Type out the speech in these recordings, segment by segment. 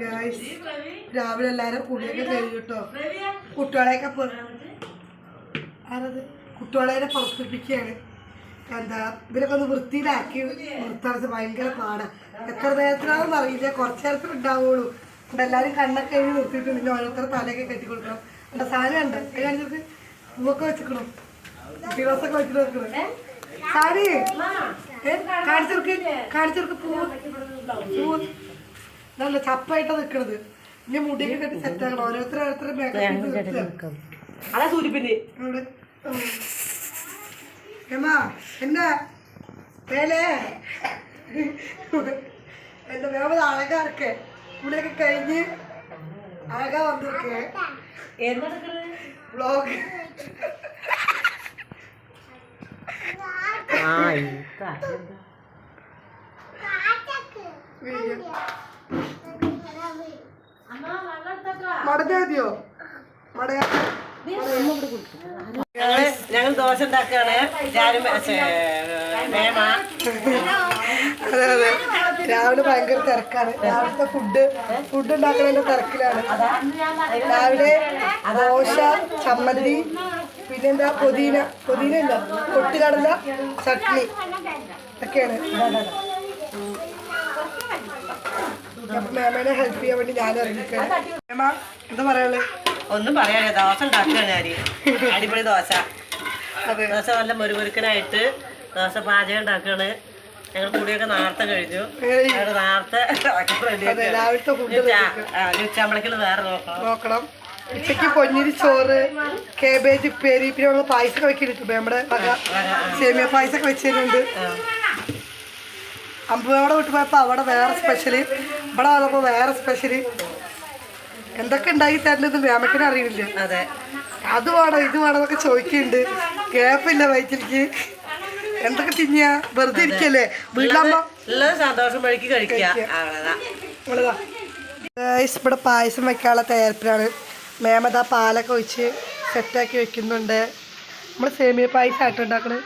Guys രാവിലെ എല്ലാരും കുളിയൊക്കെ കഴിഞ്ഞു കേട്ടോ കുട്ടികളെയൊക്കെ ആരത് കുട്ടികളെ പുറത്തിപ്പിക്കുകയാണ് എന്താ ഇവരൊക്കെ ഒന്ന് വൃത്തിയിലാക്കി നിർത്താൻ ഭയങ്കര പാടാണ് എത്ര നേരത്തിനാണെന്ന് അറിയില്ല കുറച്ച് നേരത്തിൽ ഉണ്ടാവുള്ളൂ ഇവിടെ എല്ലാവരും കണ്ണൊക്കെ എഴുതി നിർത്തിയിട്ട് പിന്നെ ഓരോരുത്തർ തലയൊക്കെ കെട്ടി കൊടുക്കണം എന്താ സാധനം ഉണ്ട് കാണിച്ചിട്ട് പൂവൊക്കെ വെച്ചിക്കണം ദിവസമൊക്കെ വെച്ചിട്ട് വെക്കണം സാരി കാണിച്ചെടുക്ക് കാണിച്ചെടുക്ക് പൂവ് പൂവ് നല്ല ചപ്പായിട്ടാ നിക്കണത്. ഇനി മുടിയൊക്കെ കെട്ടി സെറ്റ് ആക്കണം. ഓരോരുത്തർ അതാ സൂര്യപ്പിന്റെ എന്നാ എന്നാ? പേലേ എന്റെ വേവത് അഴകാ കുളിയൊക്കെ കഴിഞ്ഞ് അഴകാ വന്നിരിക്കേ വ്ളോഗ് വീഡിയോ ആ മടഞ്ഞാതിയോ മടയാ ഞങ്ങൾ ഞങ്ങൾ ദോശ ഉണ്ടാക്കുകയാണ്. ഞാനും അതെ അതെ. രാവിലെ ഭയങ്കര തിരക്കാണ്. രാവിലത്തെ ഫുഡ് ഫുഡ് ഉണ്ടാക്കുന്നതിന്റെ തിരക്കിലാണ്. രാവിലെ ദോശ ചമ്മന്തി പിന്നെന്താ പുതിന. പുതിന ഇല്ല പൊട്ടുകടല ചട്നി. ഒക്കെയാണ് മേമേനെ ഹെൽപ്പ് ചെയ്യാൻ വേണ്ടി ഞാൻ ഇറങ്ങിക്കാണ് മേമ എന്താ പറയാനുള്ളത് ഒന്നും പറയാനില്ല. ദോശ ഉണ്ടാക്കുകയാണ് ഞാൻ അടിപൊളി ദോശ. ദോശ നല്ല മുരുമുരുക്കനായിട്ട് ദോശ പാചകം ഉണ്ടാക്കുകയാണ്. ഞങ്ങൾ കൂടിയൊക്കെ നേരത്തെ കഴിഞ്ഞു. ഞങ്ങൾ നേരത്തെ ഉച്ചമ്പളക്കിൽ വേറെ നോക്കാം. നോക്കണം. ഉച്ചയ്ക്ക് പൊന്നിരി ചോറ് കേബേജ് ഉപ്പേരി പിന്നെ നമ്മൾ പായസമൊക്കെ വെക്കിട്ടുണ്ട് നമ്മുടെ സേമിയ പായസമൊക്കെ വെച്ചിട്ടുണ്ട് അമ്പുവയുടെ വീട്ടിൽ പോയപ്പോൾ അവിടെ വേറെ സ്പെഷ്യൽ ഇവിടെ വന്നപ്പോൾ വേറെ സ്പെഷ്യൽ എന്തൊക്കെ ഉണ്ടായി തരേണ്ടത് വ്യാമക്കിന് അറിയില്ല. അതെ. അത് വേണം ഇത് വേണമെന്നൊക്കെ ചോദിക്കുന്നുണ്ട്. കേപ്പില്ല വയറ്റിലേക്ക്. എന്തൊക്കെ തിന്നിയ? വെറുതെ ഇരിക്കല്ലേ? വീട്ടിലാകുമ്പോൾ സന്തോഷം വഴിക്ക് ഇവിടെ പായസം വെക്കാനുള്ള തയ്യാറെടുപ്പിലാണ്. മേമത പാലൊക്കെ ഒഴിച്ച് സെറ്റാക്കി വെക്കുന്നുണ്ട്. നമ്മൾ സേമിയ പായസം ആയിട്ടുണ്ടാക്കണേ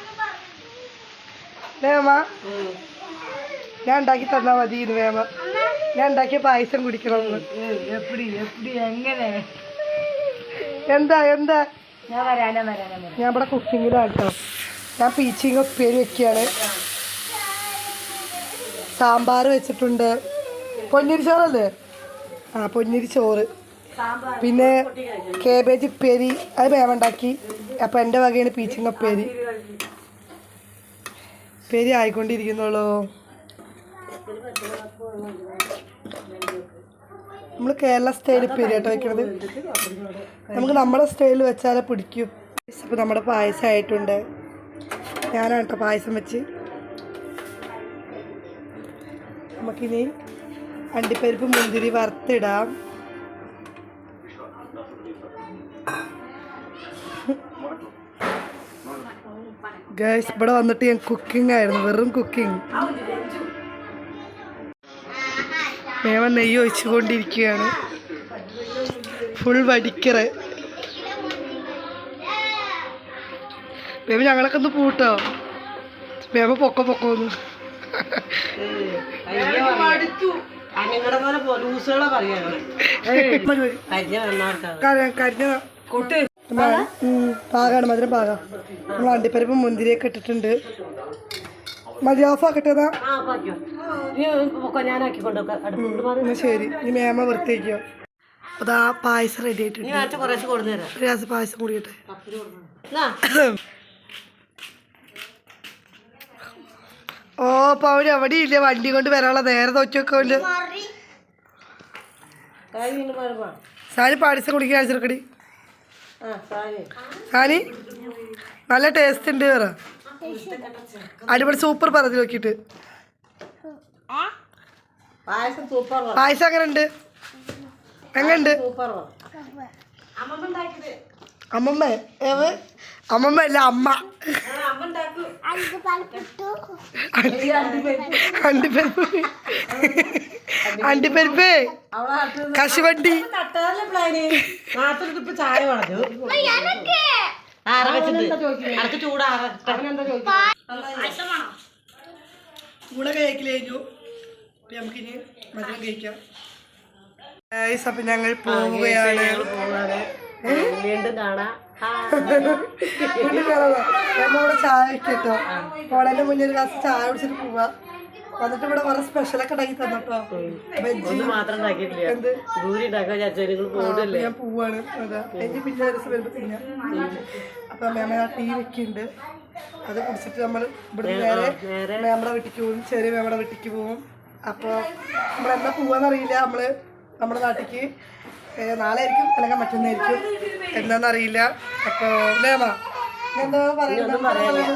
മേമ? ഞാൻ ഉണ്ടാക്കി തന്നാൽ മതി ഇത് വേമ ഞാൻ ഉണ്ടാക്കിയ പായസം കുടിക്കണം എന്ന്. എന്താ എന്താ? ഞാൻ വരാനാ വരാനാ ഞാൻ ഇവിടെ കുക്കിങ്ങിലാണ് കേട്ടോ ഞാൻ പീച്ചിങ് ഉപ്പേരി വെക്കുകയാണ് സാമ്പാർ വെച്ചിട്ടുണ്ട്. പൊന്നിരി ചോറല്ലേ? ആ പൊന്നിരി ചോറ്. പിന്നെ കേബേജ് ഉപ്പേരി അത് വേവ ഉണ്ടാക്കി. അപ്പം എന്റെ വകയാണ് പീച്ചിങ് ഉപ്പേരി. ഉപ്പേരി ആയിക്കൊണ്ടിരിക്കുന്നുള്ളൂ. നമ്മൾ കേരള സ്റ്റൈൽ ഉപ്പേരി ആട്ടോ വെക്കണത്. നമുക്ക് നമ്മുടെ സ്റ്റൈലിൽ വെച്ചാലേ പിടിക്കും. അപ്പോൾ നമ്മുടെ പായസം ആയിട്ടുണ്ട്. ഞാനാണ് കേട്ടോ പായസം വെച്ച്. നമുക്കിനി അണ്ടിപ്പരിപ്പ് മുന്തിരി വറുത്തിടാം. ഗൈസ് ഇവിടെ വന്നിട്ട് ഞാൻ കുക്കിംഗ് ആയിരുന്നു. വെറും കുക്കിംഗ് മേമ നെയ്യ് ഒഴിച്ചുകൊണ്ടിരിക്കുകയാണ്. ഫുൾ വടിക്കറ്. മേമ ഞങ്ങളൊക്കെ ഒന്ന് പൂട്ടോ? മേമ പൊക്ക പൊക്കോന്ന് പാകാണ് മധുരം പാകാം. നമ്മൾ അണ്ടിപ്പരിപ്പ് മുന്തിരിയൊക്കെ ഇട്ടിട്ടുണ്ട്. മതി ഓഫാക്കട്ടെ ഞാനാക്കി കൊണ്ടുവെക്കാം. എന്നാ ശരി. ഇനി മേമ വൃത്തിയാക്കിയോ അതാ പായസം റെഡി ആയിട്ടുണ്ട്. ഒരു ഗ്ലാസ് പായസം കൂടിയിട്ട് ഓ പൗര് അവിടെ ഇല്ല? വണ്ടി കൊണ്ട് വരാനുള്ള നേരെ വരുമ്പോ സാനി പായസം കുടിക്കാൻ ചെറുക്കടി. ആ കായ് സാനി നല്ല ടേസ്റ്റ് ഉണ്ട് പറ. അടിപൊളി സൂപ്പർ പറഞ്ഞു നോക്കിയിട്ട്. പായസം സൂപ്പർ പായസം അങ്ങനെ ഉണ്ട് എങ്ങനെയുണ്ട് സൂപ്പർ അമ്മമ്മ ഏവ് അമ്മമ്മ? അല്ല അമ്മ. അണ്ടിപ്പരിപ്പ്. അണ്ടിപ്പരിപ്പ്. കശുവണ്ടി. ചായ പറഞ്ഞു ചൂടാറ നമുക്കിനി മധുരം കഴിക്കാം ഗൈസ് അപ്പൊ ഞങ്ങൾ പോവുകയാണ്. വീണ്ടും കാണാം. നമ്മളിവിടെ ചായ കിട്ടോ പോണേന്റെ മുന്നിൽ ഒരു ഗ്ലാസ് ചായ കുടിച്ചിട്ട് പോവാ. വന്നിട്ട് ഇവിടെ കുറെ സ്പെഷ്യലൊക്കെ ഉണ്ടാക്കി തന്നട്ടോ? ബജ്ജി. മാത്രം എന്ത്? ഞാൻ പോവാണ്. അതാ. എനിക്ക് പിന്നെ ഒരു ദിവസം വരുമ്പോ തിന്നാം അപ്പൊ മേമ ടീ വെക്കുന്നുണ്ട് അത് കുടിച്ചിട്ട് നമ്മൾ ഇവിടെ നേരെ മേമ്മടെ വീട്ടിക്ക് പോകും ചെറിയ മേമയുടെ വീട്ടിക്ക് പോകും അപ്പോൾ നമ്മൾ എന്നാ പോവാന്നറിയില്ല. നമ്മൾ നമ്മുടെ നാട്ടിക്ക് നാളെ ആയിരിക്കും അല്ലെങ്കിൽ മറ്റൊന്നായിരിക്കും. എന്താണെന്നറിയില്ല അപ്പോൾ ലേമാ എന്താ പറയുന്നത്.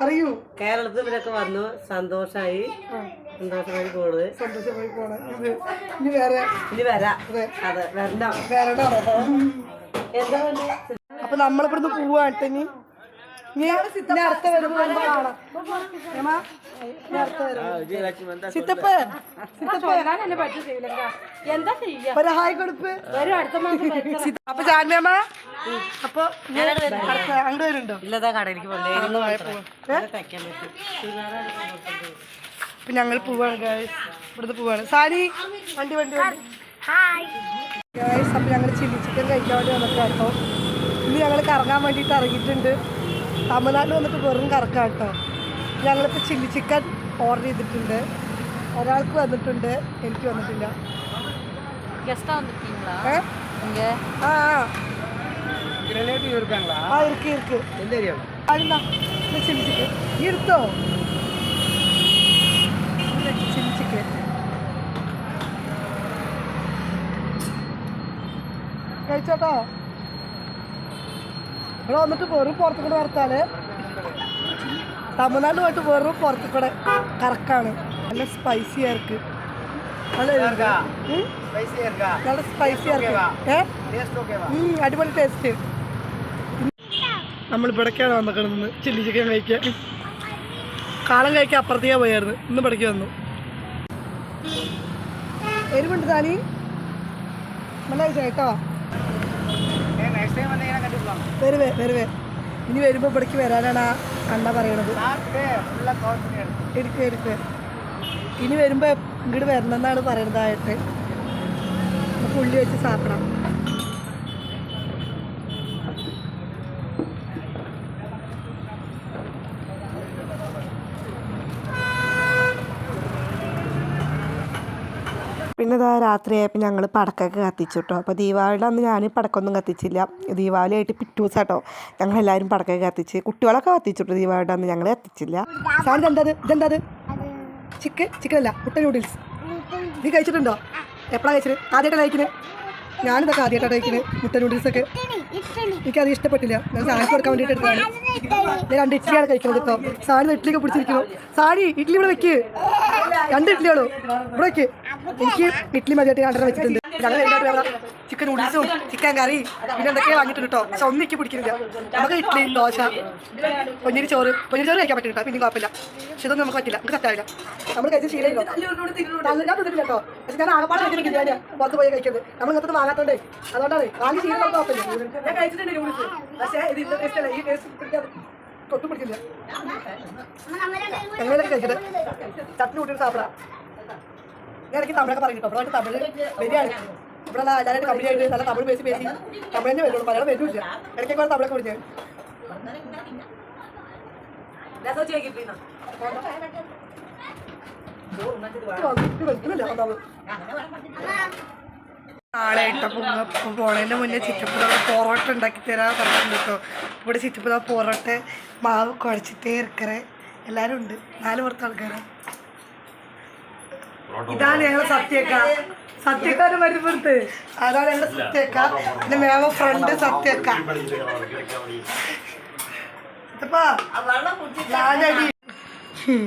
പറയൂ. കേരളത്തിൽ ഇവരൊക്കെ വന്നു. സന്തോഷായി. സന്തോഷമായി പോണത്. സന്തോഷമായി പോണേ. ഇത് ഇനി വേറെ ഇനി വരാം. അതെ. വരണം? അപ്പൊ നമ്മളിവിടുന്ന് പോവാട്ടെ അപ്പൊ ജാൻമേമ അപ്പൊ അങ്ങോട്ട് വരുന്നുണ്ടോ. ഇല്ലതാ കടയിലേക്ക് അപ്പൊ ഞങ്ങൾ പോവാണ് ഗായ്സ് ഇവിടുന്ന് പോവാണ്. സാരി വണ്ടി വണ്ടി വണ്ടി. ഗായ്സ് അപ്പൊ ഞങ്ങൾ ചില്ലി ചിക്കൻ കഴിക്കാൻ വേണ്ടി വന്നിട്ട് കേട്ടോ ഇന്ന് ഞങ്ങൾ കറങ്ങാൻ വേണ്ടിയിട്ട് ഇറങ്ങിയിട്ടുണ്ട്. തമിഴ്നാട്ടിൽ വന്നിട്ട് വെറും കറക്കാം കേട്ടോ ഞങ്ങളിപ്പോൾ ചില്ലി ചിക്കൻ ഓർഡർ ചെയ്തിട്ടുണ്ട്. ഒരാൾക്ക് വന്നിട്ടുണ്ട്. എനിക്ക് വന്നിട്ടില്ല. കഴിച്ചോട്ടോ? ഇവിടെ വന്നിട്ട് വെറും പുറത്തു കൂടെ നടത്താൽ തമിഴ്നാട് പോയിട്ട് വെറും പുറത്തു കൂടെ കറക്കാണ്. നല്ല സ്പൈസി ആർക്ക് നല്ല സ്പൈസി ആർക്ക് ഏ? അടിപൊളി ടേസ്റ്റ് നമ്മൾ ഇവിടേക്കാണ് വന്നിക്കുന്നത് ചില്ലി ചിക്കൻ കഴിക്കാൻ. കാളം കഴിക്കാൻ അപ്പുറത്തേക്കാ പോയായിരുന്നു. ഇന്ന് ഇവിടേക്ക് വന്നു. എരിവുണ്ട് താനി നല്ല കഴിച്ച? കേട്ടോ വരുവേ വരുവേ. ഇനി വരുമ്പോ ഇവിടേക്ക് വരാനാണ് ആ അണ്ണ പറയണത്. എടുക്കുക എടുക്കുക ഇനി വരുമ്പോ ഇങ്ങോട്ട് വരണമെന്നാണ് പറയണതായിട്ട്. പുള്ളി വെച്ച് സാപ്പിടാം പിന്നെ ഇതാ രാത്രിയായപ്പോൾ ഞങ്ങൾ പടക്കമൊക്കെ കത്തിച്ചു കേട്ടോ അപ്പോൾ ദീപാവലിയുടെ അന്ന് ഞാൻ പടക്കമൊന്നും കത്തിച്ചില്ല. ദീപാവലി ആയിട്ട് പിറ്റേ ദിവസം കേട്ടോ ഞങ്ങൾ എല്ലാവരും പടക്കമൊക്കെ കത്തിച്ച്. കുട്ടികളൊക്കെ കത്തിച്ചു കേട്ടോ ദീപാവലിയുടെ അന്ന് ഞങ്ങൾ കത്തിച്ചില്ല. സാധനം എന്താ ഇതെന്താ ചിക്കൻ ചിക്കൻ അല്ല മുട്ട നൂഡിൽസ് നീ കഴിച്ചിട്ടുണ്ടോ? എപ്പോഴാണ് കഴിച്ചത്? ആദ്യമായിട്ടാണ് കഴിക്കുന്നത് ഞാനിതൊക്കെ ആദ്യമായിട്ടാണ് കഴിക്കുന്നത് മുട്ട നൂഡിൽസ് ഒക്കെ. എനിക്ക് അത് ഇഷ്ടപ്പെട്ടില്ല. ഞാൻ സാധനം കൊടുക്കാൻ വേണ്ടിയിട്ട് എടുത്തതാണ്. ഞാൻ രണ്ട് ഇഡ്ഡലിയാണ് കഴിക്കുന്നത് കേട്ടോ സാധനം ഇഡ്ഡലിയൊക്കെ പിടിച്ചിരിക്കുന്നു. സാരി ഇഡ്ഡലി ഇവിടെ വെക്ക്. രണ്ട് ഇഡ്ഡലിയാണോ? ഇവിടെ വെക്ക്. എനിക്ക് ഇഡ്ഡലി മതിയായിട്ട് രണ്ടെണ്ണം വെച്ചിട്ടുണ്ട്. ചിക്കൻ നൂഡിൽസും ചിക്കൻ കറി പിന്നെ എന്തൊക്കെയാ വാങ്ങിയിട്ടുണ്ട് കേട്ടോ. പക്ഷെ ഒന്നും പിടിക്കുന്നില്ല. നമുക്ക് ഇഡ്ഡലി ദോശ പൊന്നിരി ചോറ്. പൊന്നിരി ചോറ് കഴിക്കാൻ പറ്റും പിന്നെ കുഴപ്പമില്ല. പക്ഷെ ഇതൊന്നും നമുക്ക് പറ്റില്ല. നമുക്ക് സെറ്റാവില്ല നമ്മൾ കഴിച്ച ശീലമില്ല കേട്ടോ. പക്ഷെ ഞാൻ ആകപ്പാട് കഴിക്കുന്ന ബിരിയാണിയാ പുറത്ത് പോയി കഴിക്കുന്നത്. നമ്മൾ ഇങ്ങനത്തെ വാങ്ങാത്തോണ്ടേ. അതുകൊണ്ടാണ് വാങ്ങി ശീലം നമുക്ക് ഞാൻ കഴിച്ചിട്ടുണ്ട് പക്ഷേ ഇത് ഈ സാപ്പിടാം. ഞാൻ ഇടയ്ക്ക് തമിഴൊക്കെ പറയും കേട്ടോ. ഇവിടെ തമിഴ് വലിയ ഇവിടെ എല്ലാവരും കമ്പനിയായിട്ട് നല്ല തമിഴ് പേശി പേശി തമിഴ് തന്നെ വരുള്ളൂ. മലയാളം വരില്ല ഇടയ്ക്കൊക്കെ തമിഴൊക്കെ വിളിച്ചത് നാളെ ഇട്ടപ്പോൾ പോണതിന്റെ മുന്നേ ചിറ്റപ്പുറ പൊറോട്ട ഉണ്ടാക്കി തരാൻ പറഞ്ഞിട്ടുണ്ട് കേട്ടോ. ഇവിടെ ചിറ്റപ്പുറ പൊറോട്ട മാവ് കുഴച്ചിട്ടേ ഇരിക്കറേ എല്ലാവരും ഉണ്ട്. നാല് പുറത്ത് ആൾക്കാരാണ് ഇതാണ് ഞങ്ങളെ സത്യക്ക സത്യക്കാര് വരുമ്പുറത്ത് അതാണ് ഞങ്ങളുടെ സത്യക്ക പിന്നെ മേമ ഫ്രണ്ട് സത്യക്ക ഇതപ്പാ ഞാനടി ഹും.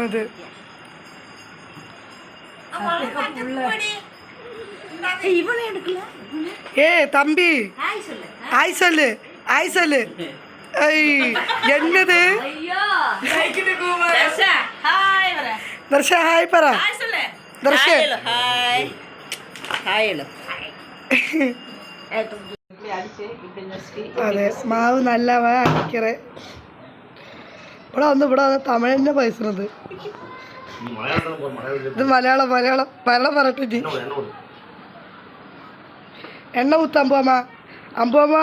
അത് ஏ தம்பி ஆய் சொல்லு ஆய் சொல்லு ஐ என்னது ദർശ ഹായ് പറ. ദർശ. അതെ മാവ് നല്ല അടിക്കറേ. ഇവിടെ വന്ന് ഇവിടെ വന്ന് തമിഴ് തന്നെ പൈസത് ഇത് മലയാളം മലയാളം മലയാളം പറഞ്ഞിട്ട്. എണ്ണ കുത്ത അമ്പുമ്മ അമ്പുമ്മ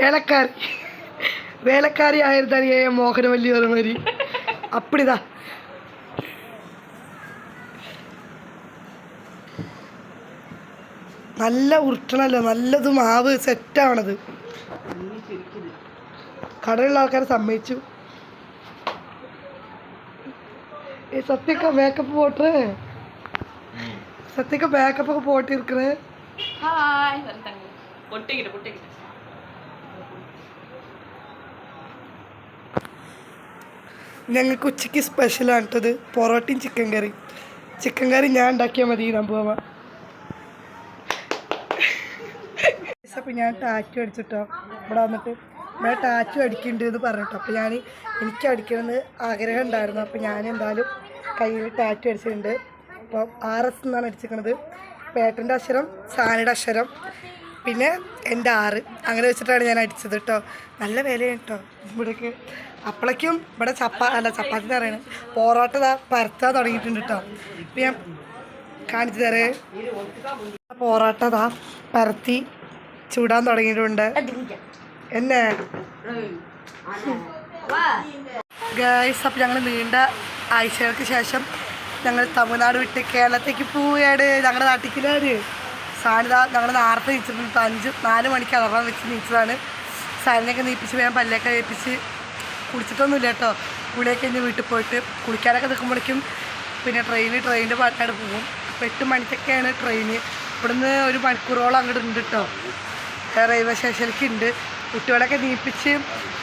വേലക്കാരി. വേലക്കാരി ആയിരുന്നാണ് മോഹനവല്ലി പറഞ്ഞ മാതിരി. അപ്പടിതാ. നല്ല ഉരുട്ടണല്ലോ നല്ലത് മാവ് സെറ്റാണത് കടയുള്ള ആൾക്കാരെ സമ്മതിച്ചു. ഏ സത്യക്ക മേക്കപ്പ് പോട്ട്. സത്യക്ക മേക്കപ്പ് ഒക്കെ പോട്ട് ഇരിക്കണേ ഹായ് പൊട്ടിക്കിട്ട് പൊട്ടിക്കിട്ട്. ഞങ്ങൾക്ക് ഉച്ചയ്ക്ക് സ്പെഷ്യലാണ് കേട്ടത് പൊറോട്ടയും ചിക്കൻ കറി ചിക്കൻ കറി ഞാൻ ഉണ്ടാക്കിയാൽ മതി നമ്പുവ അപ്പം ഞാൻ ടാറ്റു അടിച്ചിട്ടോ. ഇവിടെ വന്നിട്ട് ഞാൻ ടാറ്റു അടിക്കുന്നുണ്ട് എന്ന് പറഞ്ഞിട്ടോ. അപ്പോൾ ഞാൻ എനിക്ക് അടിക്കണമെന്ന് ആഗ്രഹം ഉണ്ടായിരുന്നു. അപ്പോൾ ഞാൻ എന്തായാലും കയ്യിൽ ടാറ്റു അടിച്ചിട്ടുണ്ട്. അപ്പോൾ ആർ എസ് എന്നാണ് അടിച്ചിരിക്കുന്നത്. പേട്ടന്റെ അക്ഷരം സാനയുടെ അക്ഷരം. പിന്നെ എന്റെ ആറ് അങ്ങനെ വെച്ചിട്ടാണ് ഞാൻ അടിച്ചത് കേട്ടോ. നല്ല വിലയാണ് കേട്ടോ. ഇവിടേക്ക് അപ്പോഴേക്കും ഇവിടെ ചപ്പാ അല്ല ചപ്പാത്തി തറയാണ് പൊറോട്ട പരത്താൻ തുടങ്ങിയിട്ടുണ്ട് കേട്ടോ ഇപ്പം ഞാൻ കാണിച്ചു തരേ. പൊറോട്ട താ പരത്തി ചൂടാൻ തുടങ്ങിയിട്ടുണ്ട്. എന്നെ? ഗൈസ് അപ്പം ഞങ്ങൾ നീണ്ട ആഴ്ചകൾക്ക് ശേഷം ഞങ്ങൾ തമിഴ്നാട് വിട്ട് കേരളത്തേക്ക് പോവുകയാണ്. ഞങ്ങളുടെ നാട്ടിലേര് സാനിത ഞങ്ങൾ നേരത്തെ നീച്ചിട്ടുണ്ട് അഞ്ച് നാല് മണിക്ക് അലറാൻ വെച്ച് നീച്ചതാണ് സാനിനെയൊക്കെ നീപ്പിച്ച് വേഗം പല്ലൊക്കെ വേപ്പിച്ച് കുളിച്ചിട്ടൊന്നുമില്ല കേട്ടോ. കുളിയൊക്കെ കഴിഞ്ഞ് വീട്ടിൽ പോയിട്ട് കുളിക്കാനൊക്കെ നിൽക്കുമ്പോഴേക്കും പിന്നെ ട്രെയിന് ട്രെയിനിന്റെ പാട്ടാട് പോകും. അപ്പോൾ എട്ട് മണിക്കൊക്കെയാണ് ട്രെയിന് ഇവിടുന്ന് ഒരു മണിക്കൂറോളം അങ്ങോട്ട് ഉണ്ട് കേട്ടോ. റെയിൽവേ സ്റ്റേഷനിലേക്ക് ഉണ്ട്. കുട്ടികളൊക്കെ നീപ്പിച്ച്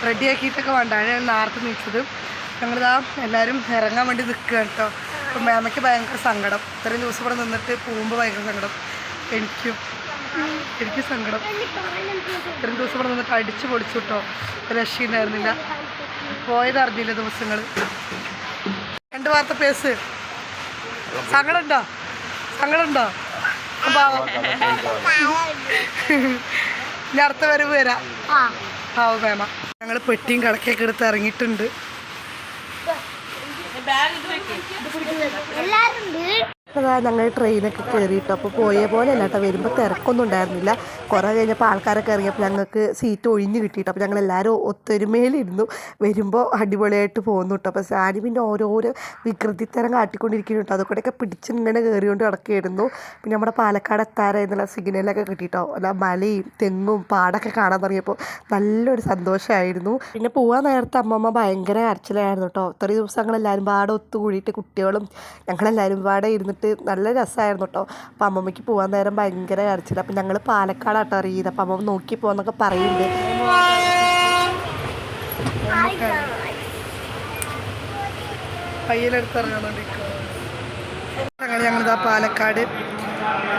റെഡിയാക്കിയിട്ടൊക്കെ വേണ്ട ഞാൻ നേരത്തെ നീച്ചത്. ഞങ്ങളിതാ എല്ലാവരും ഇറങ്ങാൻ വേണ്ടി നിൽക്കുകയാണ് കേട്ടോ. അപ്പം മാമയ്ക്ക് ഭയങ്കര സങ്കടം. ഇത്രയും ദിവസം ഇവിടെ നിന്നിട്ട് പോകുമ്പോൾ ഭയങ്കര സങ്കടം. എനിക്കും എനിക്ക് സങ്കടം. ഇത്രയും ദിവസം ഇവിടെ നിന്നിട്ട് അടിച്ച് പൊളിച്ചു കേട്ടോ. രക്ഷയുണ്ടായിരുന്നില്ല. പോയത് അറിഞ്ഞില്ല ദിവസങ്ങൾ രണ്ട് വാർത്ത പേസ്. സങ്കടമുണ്ടോ സങ്കടമുണ്ടോ പാവം ഇനി അടുത്ത വരവ് വരാം. പാവം മേമ ഞങ്ങൾ പെട്ടിയും കടക്കൊക്കെ എടുത്ത് ഇറങ്ങിയിട്ടുണ്ട്. അതാ ഞങ്ങൾ ട്രെയിനൊക്കെ കയറിയിട്ട്. അപ്പോൾ പോയ പോലെ അല്ല കേട്ടോ വരുമ്പോൾ തിരക്കൊന്നും ഉണ്ടായിരുന്നില്ല. കുറേ കഴിഞ്ഞപ്പോൾ ആൾക്കാരൊക്കെ ഇറങ്ങിയപ്പോൾ ഞങ്ങൾക്ക് സീറ്റ് ഒഴിഞ്ഞ് കിട്ടിയിട്ട്. അപ്പോൾ ഞങ്ങൾ എല്ലാവരും ഒത്തൊരുമയിലിരുന്നു. വരുമ്പോൾ അടിപൊളിയായിട്ട് പോകുന്നു കേട്ടോ. അപ്പോൾ സാനി പിന്നെ ഓരോരോ വികൃതിത്തരം കാട്ടിക്കൊണ്ടിരിക്കുന്നു കേട്ടോ. അതുകൂടെയൊക്കെ പിടിച്ചിങ്ങനെ കയറിക്കൊണ്ട് കിടക്കുകയായിരുന്നു പിന്നെ നമ്മുടെ പാലക്കാട് എത്താറായിരുന്നുള്ള സിഗ്നലൊക്കെ കിട്ടിയിട്ടോ. അല്ല മലയും തെങ്ങും പാടൊക്കെ കാണാൻ തുടങ്ങിയപ്പോൾ നല്ലൊരു സന്തോഷമായിരുന്നു. പിന്നെ പോകാൻ നേരത്തെ അമ്മമ്മ ഭയങ്കര കരച്ചിലായിരുന്നു കേട്ടോ. ഇത്രയും ദിവസങ്ങളെല്ലാവരും പാടെ ഒത്തുകൂടിയിട്ട് കുട്ടികളും ഞങ്ങളെല്ലാവരും പാടെ ഇരുന്നിട്ട് നല്ല രസമായിരുന്നു കേട്ടോ അപ്പം അമ്മമ്മയ്ക്ക് പോകാൻ നേരം ഭയങ്കര കരച്ചില്ല അപ്പം ഞങ്ങൾ പാലക്കാടാട്ടോ അറിയുന്നത് അപ്പം അമ്മ നോക്കി പോകാന്നൊക്കെ അങ്ങനെ ഞങ്ങളിതാ പാലക്കാട്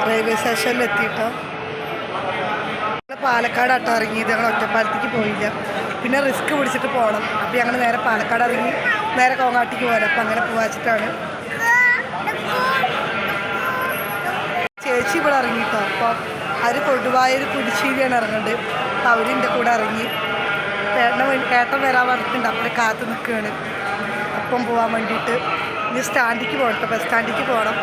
റെയിൽവേ സ്റ്റേഷനിൽ എത്തിയിട്ടോ ഞങ്ങൾ പാലക്കാടാട്ടോ ഇറങ്ങിയത്. ഞങ്ങൾ ഒറ്റപ്പാലത്തേക്ക് പോയില്ല. പിന്നെ റിസ്ക് പിടിച്ചിട്ട് പോകണം അപ്പോൾ ഞങ്ങൾ നേരെ പാലക്കാട് ഇറങ്ങി നേരെ കോങ്ങാട്ടിക്ക് പോകാൻ അപ്പം അങ്ങനെ പോവാച്ചിട്ടാണ്. ചേച്ചി ഇവിടെ ഇറങ്ങിട്ടോ. അപ്പോൾ അവർ കൊടുവായൂർ കുടിശ്ശേരിയാണ് ഇറങ്ങുന്നത് അപ്പോൾ അവർ എന്റെ കൂടെ ഇറങ്ങി. വേണ്ടി ഏട്ടൻ വരാൻ പറഞ്ഞിട്ടുണ്ട്. അപ്പോൾ കാത്തു നിൽക്കുകയാണ്. അപ്പം പോകാൻ വേണ്ടിയിട്ട്. ഇനി സ്റ്റാൻഡിലേക്ക് പോകണം കേട്ടോ. ബസ് സ്റ്റാൻഡിലേക്ക് പോകണം.